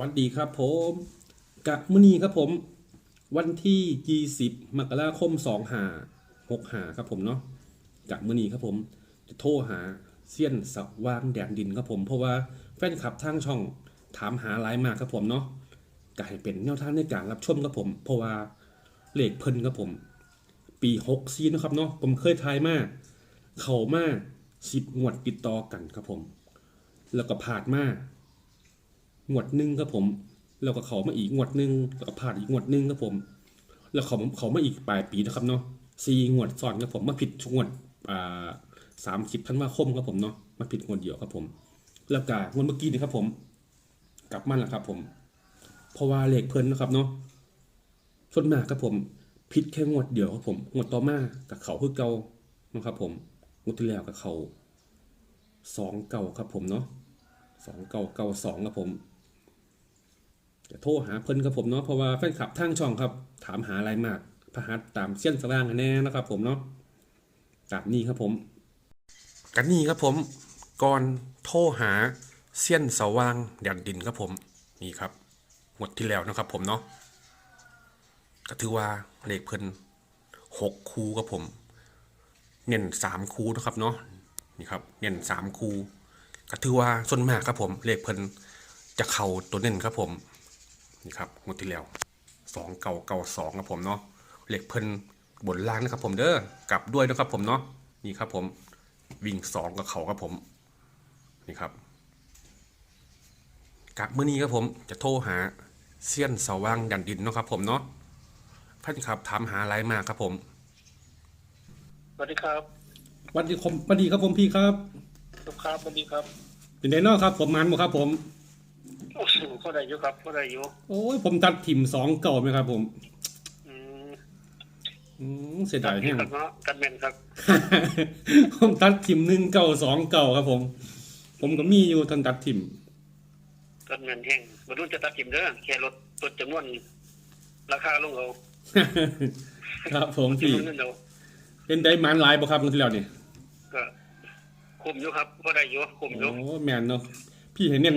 วัสดีครับผมกะมื้อนี้ครับผม วันที่ 20 มกราคม2หา6หาครับผมเนาะกะมื้อนี้ครับผม จะโทรหาเซียนสว่างแดนดินครับผม เพราะว่าแฟนคลับทางช่องถามหาหลายมากครับผมเนาะกะให้เป็นแนวทางในการรับชมครับผม เพราะว่าเลขเพิ่นครับผม ปี6ซีนะครับเนาะผมเคยทายมาก เข้ามาก10งวดติดต่อกันครับผม แล้วก็ผ่านมาก งวดหนึ่งครับผมแล้วก็เขามาอีกงวดหนึ่งแล้วก็ผ่านอีกงวดหนึ่งครับผม แล้วเขาเขามาอีกปลายปีนะครับเนาะสี่งวดซ้อนครับผมมาผิดงวดอ่าสามสิบธันวาคมครับผมเนาะมาผิดงวดเดียวครับผม แล้วก็งวดเมื่อกี้นี่ครับผม กลับมาแล้วครับผมเพราะว่าเลขเพิ่นนะครับเนาะส่วนมากครับผมผิดแค่งวดเดียวครับผมงวดต่อมากับเขาคือเก่านะครับผมงวดที่แล้วกับเขาสองเก่าครับผมเนาะสองเก้าเก้าสองครับผม โทรหาเพิ่นครับผมเนาะเพราะว่าแฟนคลับทางช่องครับ ถามหาอะไรมากพหัสตามเส้นสว่างแน่นะครับ ผมเนาะตามนี้ครับผมกันนี่ครับผมก่อนโทรหาเส้นสว่างแดนดินครับผมนี่ครับหมดที่แล้วนะครับ ผมเนาะก็ถือว่าเลขเพิ่นหกคูครับผม เน้นสามคูนะครับเนาะนี่ครับเน้นสามคูก็ถือว่าส่วนมากครับผม เลขเพิ่นจะเข้าตัวเน้นครับผม นี่ครับงวดที่แล้วสองเก่าเก่าสองครับผมเนาะเลขเพิ่นบนล่างนะครับผมเด้อกลับด้วยนะครับผมเนาะนี่ครับผมวิ่งสองกับเขาครับผมนี่ครับกลับมื้อนี้ครับผมจะโทรหาเซียนสว่างดันดินเนาะครับผมเนาะท่านครับถามหาอะไรมากครับผมสวัสดีครับสวัสดีครับสวัสดีครับผมพี่ครับลูกค้าสวัสดีครับ เป็นไดเนาะครับ ผมมันบ่ครับผมโอ้โห เข้าได้อยู่ครับเข้าได้อยู่โอ้ยผมตัดถิ่มสองเก่าไหมครับ ผม อืมอืมเสียดายแห้งครับเนาะกันแมนครับ ผมตัดทิมหนึ่งเก่าสองเก่าครับ ผม ผมก็มีอยู่ทันตัดทิมกันแมนแห้งมาดูจะตัดทิมเด้อแค่ลดลดจำนวนราคาลงเอาครับผมจำพี่นวนนั้นเอาเป็นไดมันหลายบ่ครับเมื่อที่แล้วนี่ก็คุมอยู่ครับเข้าได้อยู่คุมอยู่โอ้แมนเนาะพี่เห็นเนี่ย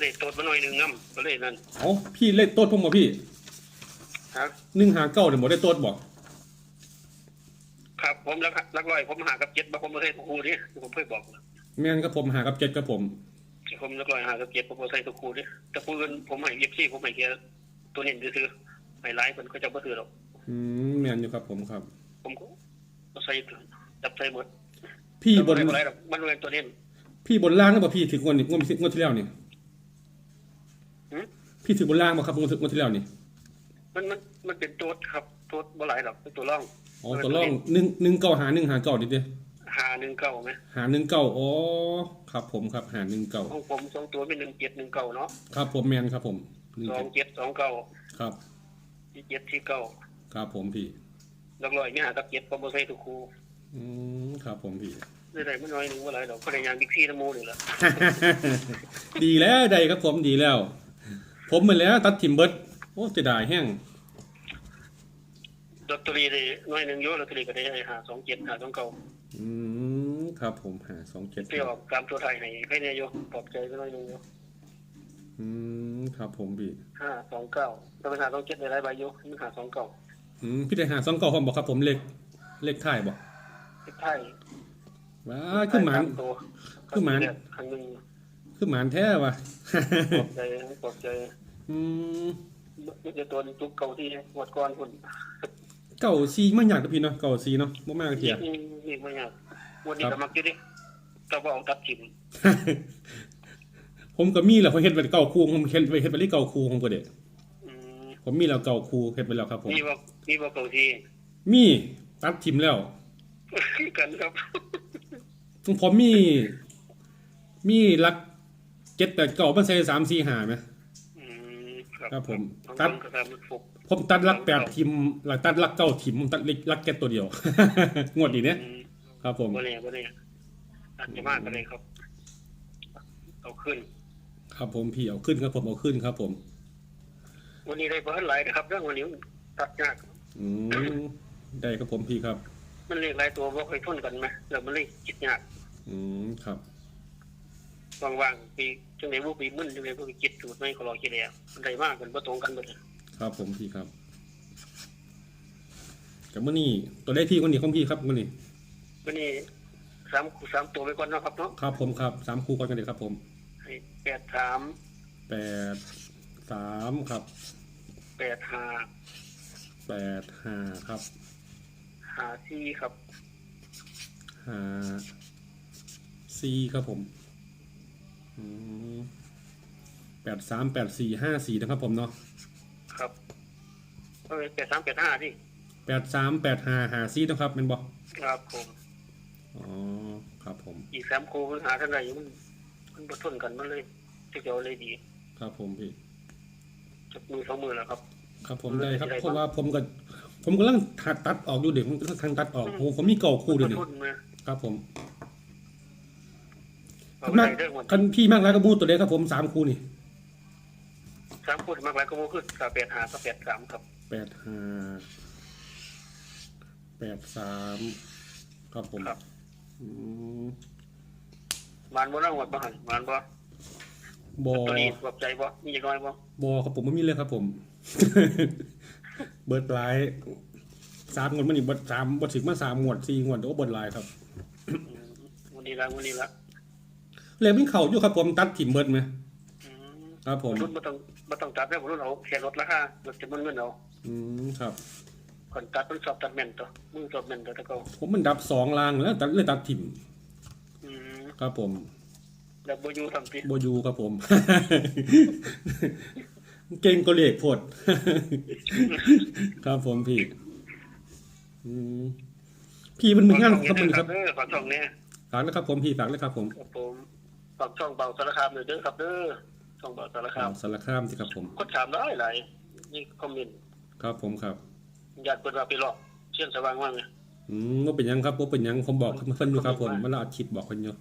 ได้ไม่ได้ตดมาหน่อยหนึงน้ำก็เลยนั่นเอาพี่เล่นโต๊ดผมบ่พี่ครับ หนึ่งหาเก้าเดี๋ยวบ่ได้โต๊ดบ่ครับผมรักรักร้อยผมหากับเจ็ดบางผมไม่ใช่ตัวครูนี่ผมเคยบอกแมนกับผมหากับเจ็ดกับผม ผมรักร้อยหากับเจ็ดผมไม่ใช่ตัวครูนี่แต่ครูอื่นผมให้เย็บซี่ผมให้แค่ตัวเน้นซื้อๆให้ไลฟ์มันก็จะไม่ซื้อหรอกอืมแมนอยู่ครับผมครับ ผมก็ใส่จับใส่หมดพี่บนอะไรหรอกมันเป็นตัวเน้นพี่บนล่างหรือเปล่าพี่ถึงงวดนี้งวดงวดที่แล้วนี่หืม พี่ถึงบนล่างบ่ครับงวดงวดที่แล้วนี่มันมันมันเป็นตัวครับตัวบ่หลายหรอกเป็นตัวร่องอ๋อตัวร่องหนึ่งหนึ่งเก้าหาหนึ่งหาเก้าดิเด้หาหนึ่งเก้าไหมหาหนึ่งเก้าอ๋อครับ ผมครับหาหนึ่งเก้าของผมสองตัวเป็นหนึ่งเจ็ดหนึ่งเก้าเนาะครับผมแมนครับผมหนึ่งสอเจ็งดเจ็ดสองเก้าครับที่เจ็ดที่เก้าครับผมพี่ลักลอยเนี่ยหากับเจ็ดผมบ่ใส่ทุกครูอืมครับผมพี่ได้ได้ไม่น้อยหนึ่งว่าหลายดอกพนักงานบิ๊กซี่ทั้งหมูนี่แหละดีแล้วใดครับผมดีแล้ว ผมเหมือนแล้ว ตัดทิมเบิร์ดโอ้จะได้แห้งลอตเตอรี่ได้น้อยหนึ่งเยอะลอตเตอรี่ก็ได้หาสองเจ็ดหาสองเก้าอืมครับ ผมหาสองเจ็ดเที่ยวตามตัวไทยให้ให้เนี่ยโยปลอบใจไปน้อยหนึ่งโยอืมครับ ผมพี่ห้าสองเก้าจะเป็นหาสองเจ็ดได้หลายใบโยมันหาสองเก้าอืมพี่ได้หาสองเก้าผมบอกครับ ผมเลขเลขท้ายบอกไทยว้าขึ้นหมานสตัวคือหมานครั้งหนึ่งขึ้นหมานแท้ว่ะปลอบใจปลอบใจ อืมนี่จะตัวจุกเก่าที่หมดก่อนคุณเก่าซีมันอยากกับพี่เนาะเก่าซีเนาะบ่มากเทียนี่นี่ไม่ยากวันนี้ก็มักอยู่ดิก็บอกตัดถิ่มผมก็มีแหละผมเฮ็ดไว้เก่าคูผมเฮ็ดไว้เฮ็ดไว้ที่เก่าคูของผมเด้อืมผมมีแล้วเก่าคูเฮ็ดไว้แล้วครับผมนี่ว่านี่ว่าเก่าที่มีตัดทิมแล้วกันครับของผมมี มีหลักเจ็ดแปดเก่ามันใส่สามสี่หาไหมอืม ครับผมตัตัดดก็ทำฟุกผมตัดหลักแปดทิมหลักตัดหลักเก้าทิมผมตัดเล็กหลักแค่ตัวเดียวงวดนี้เนี่ยอืมครับผมบ่เนี่ยบ่เนี่ยอาจจะมากก็เลยครับ เอาขึ้น ครับผมพี่เอาขึ้นครับผมเอาขึ้นครับผม วันนี้ได้เพิ่นหลายนะครับเรื่องวันนี้ตัดยากอืมได้ครับผมพี่ครับ มันเลขหลายตัวบ่ค่อยทนกันไหมแล้วมันเลยคิดยากอืมครับ ว่างๆปีจังได๋บ่ปีมึนจังได๋บ่ไปคิดสูตรไม่ขอรอคิดแล้วมันได้มากกันบ่ตรงกันเบิดครับ ผมพี่ครับกับมื่อนี้ตัวเลขพี่คนนี้ของพี่ครับมื่อนี้วันนี้สามคู่สามตัวไปก่อนเนาะครับเนาะครับผมครับสามคู่ก่อนกันเลยครับ ผมให้แปดสามแปดสามครับแปดห้าแปดห้าครับห้าสี่ครับห้าสี่ครับผมอืม แปดสามแปดสี่ห้าสี่นะครับผมเนาะครับเอ้ยแปดสามแปดห้าที่แปดสามแปดห้าห้าสี่นะครับเป็นบอกครับผมอ๋อครับผม อีกสามคู่มันหาเท่าไหร่มันมันบ่ทนกันมันเลยจะเอาเลยดี ครับผมพี่จับมือสองมือแล้วครับ ครับผมได้ครับได้ครับเพราะว่าผมก็ผมกำลังตัดตัดออกอยู่เด็กผมกำลังตัดออกโอ้ผมมีเก่าคู่เดียวนี่ทุนมาครับผม เอามากไปเรื่องหมดคันพี่มากแล้วก็มูตัวเล็กครับผมสามคู่นี่สามคู่มากหลายก็โมขึ้นกับแปดห้ากับแปดสามครับแปดห้าแปดสามครับผมครับอืมมานบ่นั่งวัดบ่หันมานบ่บอตัวนี้ปลอบใจบ่มีอย่างน้อยบ่บอครับผมไม่มีเลยครับผม เบิร์ดไลท์สามงวดมันนี่เบิร์ดสามบดถึงมาสามงวดสี่งวดโอ้เบิร์ดไลท์ครับอืมวันนี้ละวันนี้ละ เลยเป็นเข่าอยู่ครับผมตัดถิ่มเบิร์ดไหมอืมครับผม รุ่นบ่ต้องบ่ต้องตัดแล้วรุ่นเอาแค่ลดราคาลดจำนวนเงินเอาอืมครับ ก่อนตัดมันสอบตัดแม่นตัวมือสอบแม่นตัวตะเกาผมมันดับสองลางแล้วตัดเลยตัดถิ่มอืมครับผมแล้วบ่อยู่ทำติโบอยูครับผม เก่งก็เลขโพด ครับผมพี่อืมพี่มันมีงานครับมันครับเด้อฝากช่องเนี่ยฝากนะครับผมพี่ฝากเลยครับผม ครับผม ฝากช่องเบาสารคามเลยเด้อครับเด้อช่องเบาสารคามสารคามสิครับผมคนถามหลายหลายนี่คอมเมนต์ครับผมครับญาติเพิ่นว่าไปหลอกเชื่อมสว่างว่าไงอืมว่าเป็นหยังครับว่าเป็นหยังผมบอกเพิ่นอยู่ครับผมมันละอัดคลิปบอกเพิ่นอยู่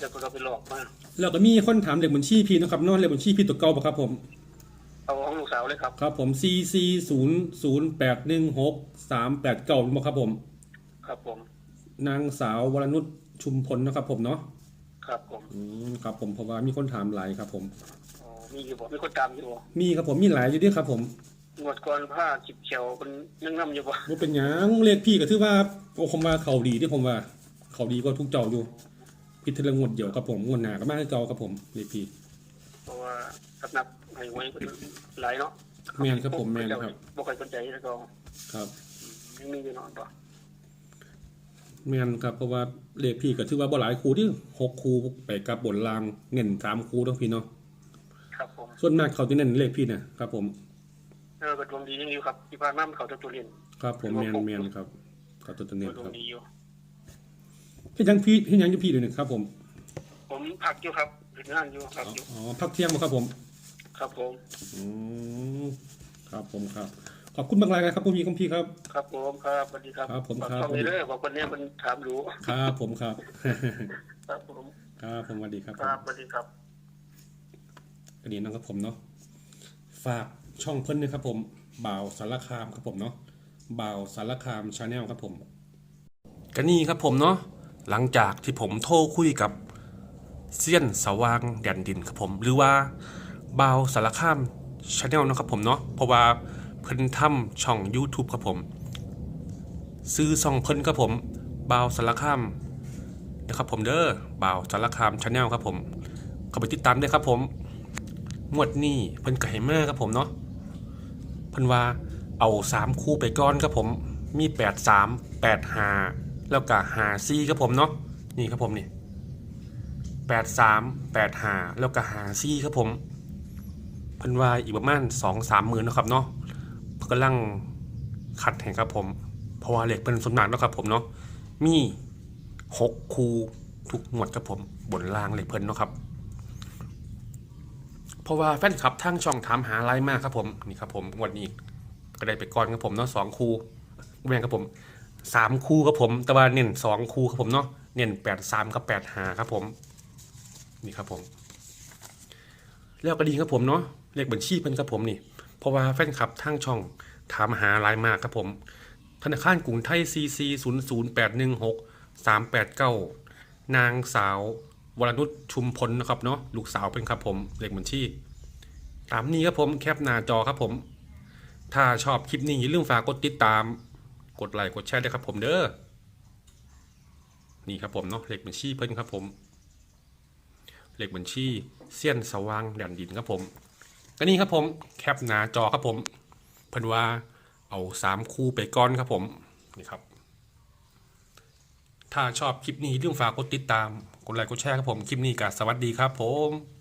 ญาติเพิ่นว่าไปหลอกมาแล้วก็มีคนถามเลขบัญชีพี่นะครับเนอกเลขบัญชีพี่ตัวเก่าบ่ครับผมเอาของลูกสาวเลยครับครับผม c c 0 0 8 1 6 3 8 9บ่ครับผม ครับผม นางสาววรนุชชุมพลนะครับผมเนาะ ครับผมอืมครับผมเพราะว่ามีคนถามหลายครับ ผม อ๋อมีอยู่บ่มีคนตามอยู่บ่มีครับผมมีหลายอยู่เด้วยครับ ผมงวดก่อนผ้าจิบเขียวเพิ่นยังนํอยู่บ่ว่าเป็นหยังเลขพี่ก็ถือว่าโอ้ผมว่าเขาดีที่ผมว่า เขาดีกว่าทุกเจ้าอยู่พิจารณางวดเดียวครับผมงวดหน้าก็มาให้เก่าครับผมเลขพี่ เพราะว่าสำนักให้ไว้เพิ่นหลายเนาะแม่นครับผมแม่นครับ บ่ค่อยสนใจแล้วก็ครับ ยังมีอยู่เนอนบ่ แม่นครับเพราะว่าเลขพี่ก็ถือว่าบ่หลายคู่ที่หกคู่ไปกับบนรางเน้นสามคู่ทั้งพี่เนาะครับผมส่วนมากเขาจะเน้นเลขพี่นะครับผมเออก็ดวงดียังอยู่ครับที่ผ่านมามันเข้าตัวเรียนครับผมแม่นแม่นครับเขาตัวเน้นดวครังบดีอยู่เฮ็ดหยังพี่เฮ็ดหยังอยู่พี่เดี๋ยวนี้ครับผม ผมพักอยู่ครับเฮ็ดงานอยู่พักอ๋ออยู่อ๋อพักเที่ยงบ่ครับผม ครับผมอืมครับผมครับ ขอบคุณบางรายครับผู้มีคำพี่ครับครับผมครับสวัสดีครับครับผมฝากครับช่องนี้เด้อบอกคนเนี้ยมันถามรู้ครับผมครับครับผมครับผมสวัสดีครับครับสวัสดีครับอันนี้นะครับผมเนาะฝากช่องเพิ่นนะครับผมบ่าวสารคามครับผมเนาะบ่าวสารคามชาแนลครับผมก็นี่ครับผมเนาะหลังจากที่ผมโทรคุยกับเซียนสว่างแดนดินครับผม หรือว่าบ่าวสารคามชาแนลนะครับผมเนาะเพราะว่า เพิ่นทำช่อง YouTube ครับผม ซื้อช่องเพิ่นครับผมบาวสารคามนะครับผมเด้อบาวสารคามชาแนลครับผมเข้าไปติดตามได้ครับผมงวดนี้เพิ่นไก็ให้มาครับผมเนาะเพิ่นว่าเอาสามคู่ไปก้อนครับผมมีแปดสามแปดหาแล้วก็หาซีครับผมเนาะนี่ครับผมนี่แปดสามแปดหาแล้วก็หาซีครับผมเพิ่นว่าอีกประมาณสองสามหมื่นนะครับเนาะ พิ่นกำลังคัดให้ครับผม เพราะว่าเหล็กเป็นส่วนมากเนาะครับผมเนาะมีหกคูทุกหมวดครับผมบนล่างเหล็กเพิ่นเนาะครับ เพราะว่าแฟนคลับทางช่องถามหาไลน์มากครับผมนี่ครับผมงวันนี้ก็ได้ไปก่อนครับผมเนาะสองคูแม่นครับผมสามคู่ครับผม แต่ว่าเน้นสองคู่ครับผมเนาะเน้นแปดสามกับแปดหาครับผม นี่ครับผม แล้วก็ดีครับผมเนาะเลขบัญชีเพิ่นครับผมนี่ เพราะว่าแฟนคลับทางช่องถามหาลน์มากครับผม ธนาคารกรุงไทย CC 0 0 8 1 6 3 8 9 นางสาว วรนุชชุมพลนะครับเนาะลูกสาวเป็นครับผมเลขบัญชีตามนี้ครับผมแคปหน้าจอครับผม ถ้าชอบคลิปนี้อย่าลืมฝากกดติดตาม กดไลค์กดแชร์ด้วยครับผมเด้อนี่ครับผมเนาะเลขบัญชีเพิ่นครับผมเลขบัญชีเสี้ยนสว่างแดนดินครับผม ก็นี่ครับผมแคปหน้าจอครับผมเพิ่นว่าเอาสามคู่ไปก้อนครับผมนี่ครับ ถ้าชอบคลิปนี้อย่าลืมฝากกดติดตามกดไลค์กดแชร์ครับผมคลิปนี้ก็สวัสดีครับผม